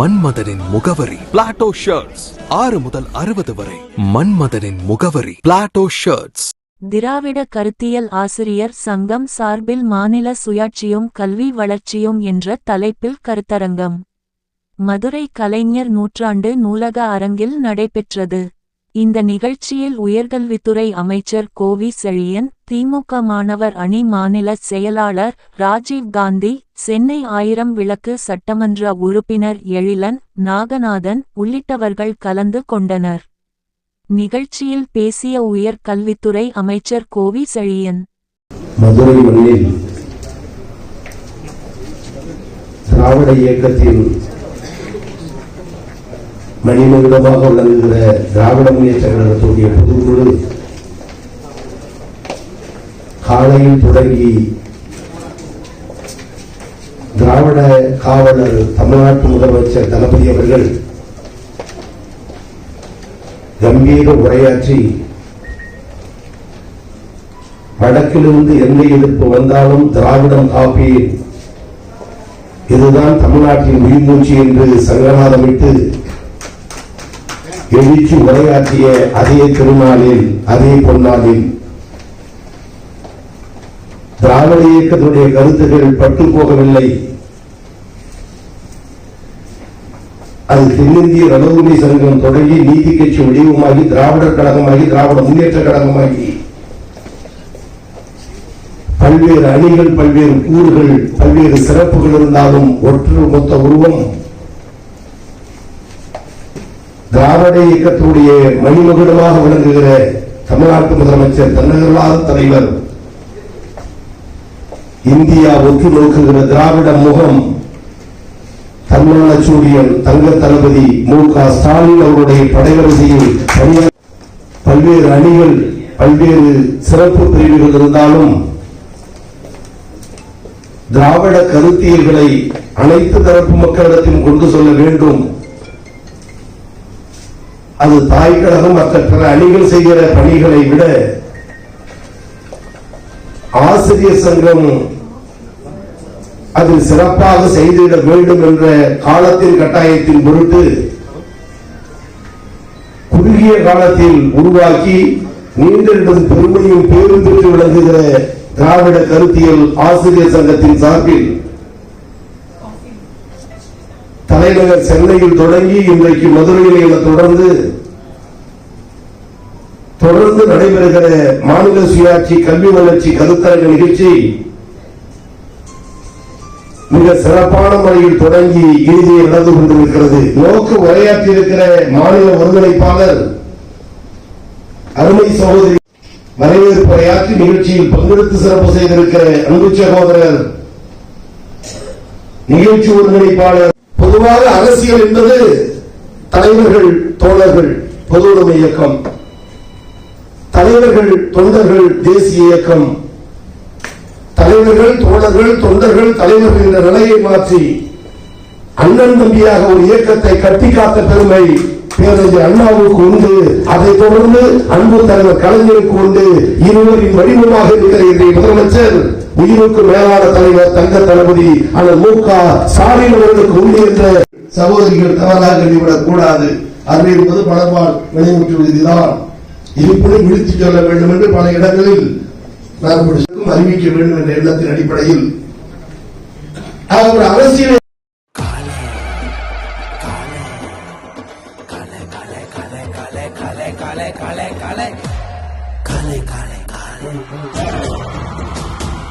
மன்மதனின் முகவரி. Plato shirts ஆறு முதல் அறுபது வரை. மன்மதனின் முகவரி. பிளாட்டோ ஷர்ட்ஸ் திராவிட கருத்தியல் ஆசிரியர் சங்கம் சார்பில் மாநில சுயாட்சியும் கல்வி வளர்ச்சியும் என்ற தலைப்பில் கருத்தரங்கம். மதுரை கலைஞர் நூற்றாண்டு நூலக அரங்கில் நடைபெற்றது. இந்த நிகழ்ச்சியில் உயர்கல்வித்துறை அமைச்சர் கோவி செழியன் திமுக மாணவர் அணி மாநில செயலாளர் ராஜீவ் காந்தி சென்னை ஆயிரம் விளக்கு சட்டமன்ற உறுப்பினர் எழிலன் நாகநாதன் உள்ளிட்டவர்கள் கலந்து கொண்டனர். நிகழ்ச்சியில் பேசிய உயர்கல்வித்துறை அமைச்சர் கோவி செழியன். மதுரை திராவிட இயக்கத்தின் மணிமகுடமாக விளங்குகிற திராவிட முன்னேற்ற கழகத்துடைய பொதுக்குழு காலையில் தொடங்கி திராவிட காவலர் தமிழ்நாட்டு முதலமைச்சர் தளபதி அவர்கள் கம்பீர உரையாற்றி வடக்கிலிருந்து எந்த எதிர்ப்பு வந்தாலும் திராவிடம் காப்பேன். இதுதான் தமிழ்நாட்டின் உயிர்மூச்சு என்று சங்கநாதமிட்டு எழுச்சி உரையாற்றிய அதே திருநாளில் அதே பொன்னாளில். திராவிட இயக்கத்துடைய கருத்துக்கள் பட்டு போகவில்லை. அது தென்னிந்திய நலவுரிமை சங்கம் தொடங்கி நீதி கட்சி வடிவமாகி திராவிடர் கழகமாகி திராவிட முன்னேற்ற கழகமாகி. பல்வேறு அணிகள் பல்வேறு கூறுகள் பல்வேறு சிறப்புகள் இருந்தாலும் ஒற்று மொத்த உருவம் திராவிட இயக்கத்துடைய மணிமகுடமாக விளங்குகிற தமிழ்நாட்டு முதலமைச்சர் தன்னகர்லாத தலைவர் இந்தியா ஒத்தி நோக்குகிற திராவிட முகம் தன்மான சூரியன் தங்க தளபதி மு. க. ஸ்டாலின் அவருடைய படைவரிசையில் பல்வேறு அணிகள் பல்வேறு சிறப்பு பிரிவுகள் இருந்தாலும் திராவிட கருத்தியல்களை அனைத்து தரப்பு மக்களிடத்தையும் கொண்டு செல்ல வேண்டும் அது தாய் கழகம் மற்ற பிற அணிகள் செய்கிற பணிகளை விட ஆசிரியர் சங்கம் அதில் சிறப்பாக செய்திட வேண்டும் என்ற காலத்தின் கட்டாயத்தின் பொருட்டு குறுகிய காலத்தில் உருவாக்கி நீண்டிருந்தது பெருமையும் பேரும் பெற்று விளங்குகிற திராவிட கருத்தியல் ஆசிரியர் சங்கத்தின் சார்பில் தலைநகர் சென்னையில் தொடங்கி இன்றைக்கு மதுரையில் தொடர்ந்து தொடர்ந்து நடைபெறுகிற மாநில சுயாட்சி கல்வி வளர்ச்சி கருத்தரங்க நிகழ்ச்சி மிக சிறப்பான முறையில் தொடங்கி இறுதியை நடந்து கொண்டிருக்கிறது. நோக்கு உரையாற்றியிருக்கிற மாநில ஒருங்கிணைப்பாளர் அருமை சகோதரி வரவேற்பு உரையாற்றி நிகழ்ச்சியில் பங்கெடுத்து சிறப்பு செய்திருக்கிற அன்பு சகோதரர் நிகழ்ச்சி ஒருங்கிணைப்பாளர் பொதுவாக அரசியல் என்பது தலைவர்கள் தோழர்கள் பொது உடைமை இயக்கம். தலைவர்கள் தொண்டர்கள் தேசிய இயக்கம். தலைவர்கள் தோழர்கள் தொண்டர்கள் தலைவர்கள் என்ற நிலையை மாற்றி அண்ணன் தம்பியாக ஒரு இயக்கத்தை கட்டி காத்த பெருமை பேரறிஞர் அண்ணாவுக்கு உண்டு. அதைத் தொடர்ந்து அன்பு தலைவர் கலைஞருக்கு உண்டு. இருவரின் வடிவமாக இருக்கிற இன்றைய முதலமைச்சர் உயிருக்கு மேலான தலைவர் தங்க தளபதி அண்ணன் மு க ஸ்டாலின் அவர்களுக்கு உண்டு என்ற சகோதரிகள் தவறாக எண்ணிவிடக் கூடாது அது என்பது பலர்பால் நினைவூட்டு விதிதான் விழித்துச் சொல்ல வேண்டும் என்று பல இடங்களில் அறிவிக்க வேண்டும் என்ற எண்ணத்தின் அடிப்படையில் அவர்